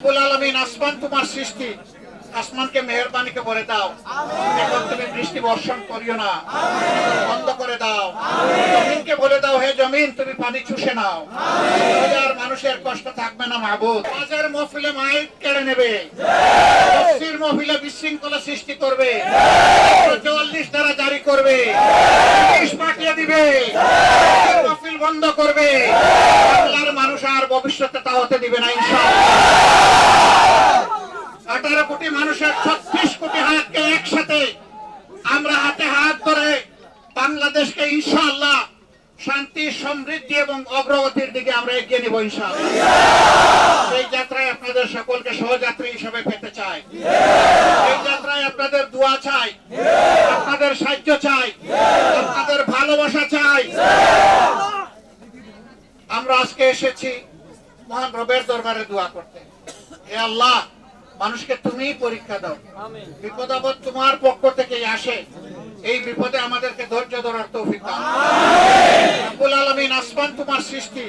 রব্বুল আলামিন আসমান তোমার সৃষ্টি। আসমানকে মেহরবানিকে দাও। এখন তুমি বৃষ্টি বর্ষণ করিও না। বন্ধ করে দাও। জমিনকে বলে দাও হে জমিন তুমি পানি চুষে নাও। হাজার মানুষের কষ্ট থাকবে না হাজার মহফিলে মাইক কেড়ে নেবে। তফসির বিশৃঙ্খলা সৃষ্টি করবে। চুয়াল্লিশ দ্বারা জারি করবে। পাঠিয়ে দিবে। মহফিল বন্ধ করবে। বাংলার মানুষ আর ভবিষ্যতে তা হতে দিবে না ইনশাআল্লাহ। কোটি মানুষের ছত্রিশ কোটি হাতকে একসাথে আমরা হাতে হাত ধরে বাংলাদেশকে ইনশাআল্লাহ শান্তি, সমৃদ্ধি এবং অগ্রগতির দিকে আমরা এগিয়ে নিব ইনশাআল্লাহ। সেই যাত্রায় আপনাদের সকলকে সহযাত্রী হিসেবে পেতে চাই। এই যাত্রায় আপনাদের দোয়া চাই। আপনাদের সাহায্য চাই। আপনাদের ভালোবাসা চাই। আমরা আজকে এসেছি মহান রবের দরবারে দোয়া করতে। হে আল্লাহ মানুষকে তুমিই পরীক্ষা দাও। বিপদ আপদ তোমার পক্ষ থেকেই আসে। এই বিপদে আমাদেরকে ধৈর্য ধরার তৌফিক দাও। রব্বুল আলামিন আসমান তোমার সৃষ্টি।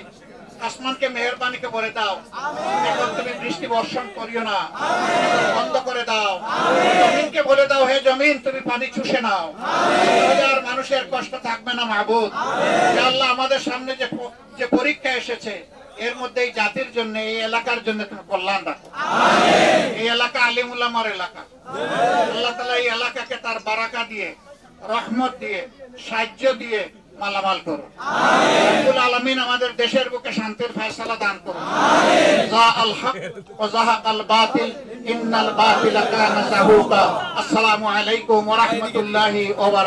আসমানকে মেহরবানিকে বলে দাও। এখন তুমি বৃষ্টি বর্ষণ করিও না। বন্ধ করে দাও। জমিনকে বলে দাও হে জমিন তুমি পানি চুষে নাও। হাজার মানুষের কষ্ট থাকবে না মাহবুব হে আল্লাহ আমাদের সামনে যে যে পরীক্ষা এসেছে এর মধ্যে এই জাতির জন্য এই এলাকার জন্য তুমি কল্যাণ রাখো। এলাকা আলিমুল্লামার এলাকা। আল্লাহ তালা এই এলাকাকে তার বারাকা দিয়ে, রহমত দিয়ে, সাহায্য দিয়ে মালামাল করো রব্বুল আলামিন আমাদের দেশের বুকে শান্তির ফয়সালা দান করো জা আল আসসালামু আলাইকুম ওয়া রাহমাতুল্লাহি ওয়া